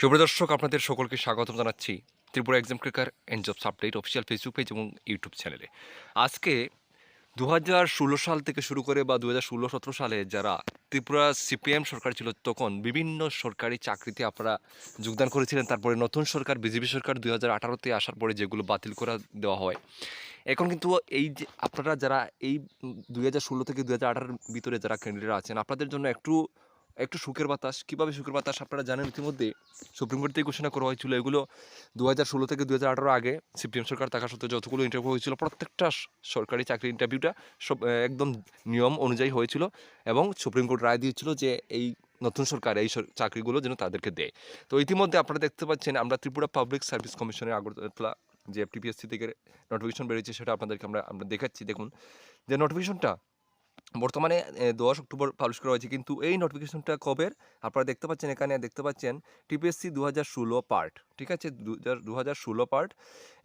সুপ্রদর্শক আপনাদের সকলকে স্বাগতম জানাচ্ছি Tripura exam cracker and jobs update official Facebook page এবং ইউটিউব চ্যানেলে আজকে দু হাজার ষোলো সাল থেকে শুরু করে বা দু হাজার ষোলো সতেরো সালে যারা ত্রিপুরা সিপিএম সরকার ছিল, তখন বিভিন্ন সরকারি চাকরিতে আপনারা যোগদান করেছিলেন। তারপরে নতুন সরকার বিজেপি সরকার দুই হাজার আঠারোতে আসার পরে যেগুলো বাতিল করে দেওয়া হয়। এখন কিন্তু এই যে আপনারা যারা এই দুই হাজার ষোলো থেকে দুই হাজার আঠারোর ভিতরে যারা ক্যান্ডিডেট আছেন, আপনাদের জন্য একটু একটু সুখের বাতাস, কীভাবে সুখের বাতাস আপনারা জানেন ইতিমধ্যে? সুপ্রিম কোর্ট থেকে ঘোষণা করা হয়েছিল, এগুলো দু হাজার ষোলো থেকে দু হাজার আঠারো আগে সিপিএম সরকার থাকা সত্ত্বেও যতগুলো ইন্টারভিউ হয়েছিল, প্রত্যেকটা সরকারি চাকরি ইন্টারভিউটা সব একদম নিয়ম অনুযায়ী হয়েছিল এবং সুপ্রিম কোর্ট রায় দিয়েছিল যে এই নতুন সরকার এই চাকরিগুলো যেন তাদেরকে দেয়। তো ইতিমধ্যে আপনারা দেখতে পাচ্ছেন, আমরা ত্রিপুরা পাবলিক সার্ভিস কমিশনের আগরতলা যে এফটিপিএসসি থেকে নোটিফিকেশন বেরিয়েছে, সেটা আপনাদেরকে আমরা আমরা দেখাচ্ছি। দেখুন, যে নোটিফিকেশনটা বর্তমানে দশ অক্টোবর পাবলিশ করা হয়েছে। কিন্তু এই নোটিফিকেশনটা কবে? আপনারা দেখতে পাচ্ছেন এখানে, দেখতে পাচ্ছেন টিপিএসসি দু হাজার ষোলো পার্ট ঠিক আছে? দু হাজার ষোলো পার্ট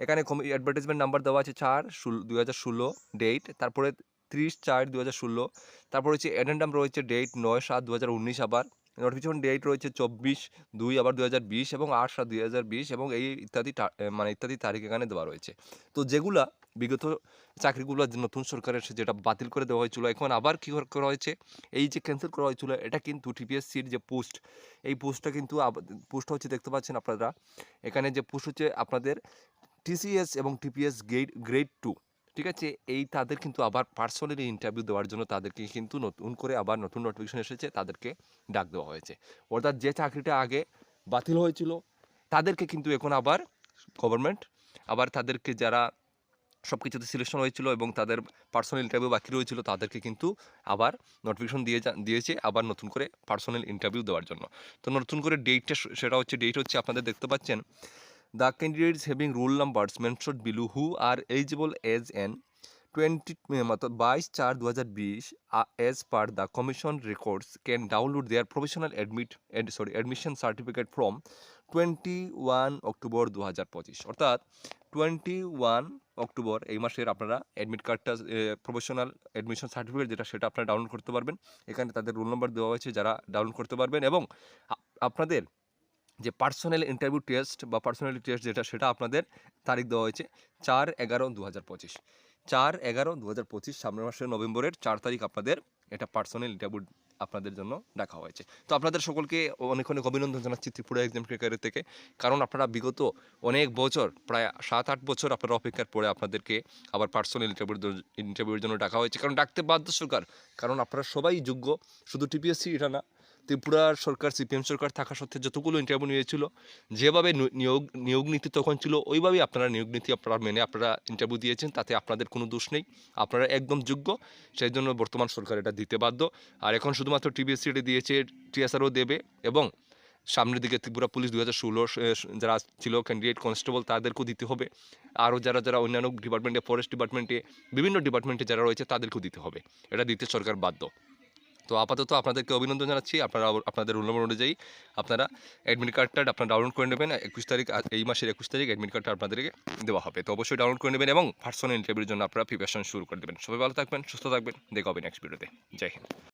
এখানে অ্যাডভার্টাইজমেন্ট নাম্বার দেওয়া আছে চার, ষোলো দু হাজার ষোলো ডেট তারপরে ত্রিশ, চার দু হাজার ষোলো, তারপর হচ্ছে অ্যাডেন্ডাম রয়েছে ডেট নয়, সাত দু হাজার উনিশ আবার। নোটিফিকেশন ডেট রয়েছে চব্বিশ, দুই আবার দু হাজার বিশ এবং আট, সাত দু হাজার বিশ এবং এই ইত্যাদি মানে ইত্যাদি তারিখ এখানে দেওয়া রয়েছে। তো যেগুলা বিগত চাকরিগুলো নতুন সরকারের যেটা বাতিল করে দেওয়া হয়েছিল, এখন আবার কী করা হয়েছে? এই যে ক্যান্সেল করা হয়েছিল, এটা কিন্তু টিপিএসসির যে পোস্ট এই পোস্টটা কিন্তু পোস্টটা হচ্ছে দেখতে পাচ্ছেন আপনারা, এখানে যে পোস্ট হচ্ছে আপনাদের টিসিএস এবং টিপিএস গ্রেড গ্রেড টু ঠিক আছে? এই তাদের কিন্তু আবার পার্সোনালি ইন্টারভিউ দেওয়ার জন্য তাদেরকে কিন্তু নতুন করে আবার নতুন নোটিফিকেশন এসেছে, তাদেরকে ডাক দেওয়া হয়েছে। অর্থাৎ যে চাকরিটা আগে বাতিল হয়েছিল, তাদেরকে কিন্তু এখন আবার গভর্নমেন্ট আবার তাদেরকে যারা সব কিছুতে সিলেকশন হয়েছিল এবং তাদের পার্সোনাল ইন্টারভিউ বাকি রয়েছিল, তাদেরকে কিন্তু আবার নোটিফিকেশন দিয়ে দিয়েছে আবার নতুন করে পার্সোনাল ইন্টারভিউ দেওয়ার জন্য। তো নতুন করে ডেটটা সেটা হচ্ছে ডেট হচ্ছে আপনাদের দেখতে পাচ্ছেন। The candidates having roll numbers mention below who are eligible as on twenty মতলব বাইশ চার দু হাজার বিশ as per the commission records can download their professional admit sorry admission certificate from twenty one October দু হাজার পঁচিশ, অর্থাৎ টোয়েন্টি ওয়ান অক্টোবর এই মাসের আপনারা অ্যাডমিট কার্ডটা প্রফেশনাল অ্যাডমিশন সার্টিফিকেট যেটা সেটা আপনারা ডাউনলোড করতে পারবেন। এখানে তাদের রোল নাম্বার দেওয়া হয়েছে, যারা ডাউনলোড করতে পারবেন এবং আপনাদের যে পার্সোনাল ইন্টারভিউ টেস্ট বা পার্সোনালিটি টেস্ট যেটা সেটা আপনাদের তারিখ দেওয়া হয়েছে চার এগারো দু হাজার পঁচিশ। চার এগারো দু হাজার পঁচিশ সামনের মাসের নভেম্বরের চার তারিখ আপনাদের এটা পার্সোনাল ইন্টারভিউ আপনাদের জন্য ডাকা হয়েছে। তো আপনাদের সকলকে অনেক অনেক অভিনন্দন জানাচ্ছি ত্রিপুরা এক্সাম ক্রিকেটের থেকে। কারণ আপনারা বিগত অনেক বছর, প্রায় সাত আট বছর আপনারা অপেক্ষার পরে আপনাদেরকে আবার পার্সোনাল ইন্টারভিউ ইন্টারভিউর জন্য ডাকা হয়েছে। কারণ ডাকতে বাধ্য সরকার। কারণ আপনারা সবাই যোগ্য। শুধু টিপিএসসি এটা না ত্রিপুরার সরকার, সিপিএম সরকার থাকা সত্ত্বে যতগুলো ইন্টারভিউ নিয়েছিল, যেভাবে নিয়োগ নিয়োগ নীতি তখন ছিল, ওইভাবেই আপনারা নিয়োগ নীতি আপনারা মেনে, আপনারা ইন্টারভিউ দিয়েছেন, তাতে আপনাদের কোনো দোষ নেই। আপনারা একদম যোগ্য, সেই জন্য বর্তমান সরকার এটা দিতে বাধ্য। আর এখন শুধুমাত্র টিবিএসসি এটা দিয়েছে টিএসআরও দেবে এবং সামনের দিকে ত্রিপুরা পুলিশ দু হাজার ষোলো যারা ছিল ক্যান্ডিডেট কনস্টেবল তাদেরকেও দিতে হবে। আরও যারা যারা অন্যান্য ডিপার্টমেন্টে ফরেস্ট ডিপার্টমেন্টে বিভিন্ন ডিপার্টমেন্টে যারা রয়েছে, তাদেরকেও দিতে হবে। এটা দিতে সরকার বাধ্য। তো আপাতত আপনাদেরকে অভিনন্দন জানাচ্ছি। আপনারা আপনাদের রোল নম্বর অনুযায়ী আপনারা অ্যাডমিট কার্ডটা আপনারা ডাউনলোড করে নেবেন। একুশ তারিখ এই মাসের একুশ তারিখ অ্যাডমিট কার্ডটা আপনাদেরকে দেওয়া হবে। তো অবশ্যই ডাউনলোড করে নেবেন এবং পার্সোনাল ইন্টারভিউর জন্য আপনারা প্রিপারেশন শুরু করে দেবেন। সবাই ভালো থাকবেন, সুস্থ থাকবেন। দেখা হবে নেক্সট ভিডিওতে জয় হিন্দ।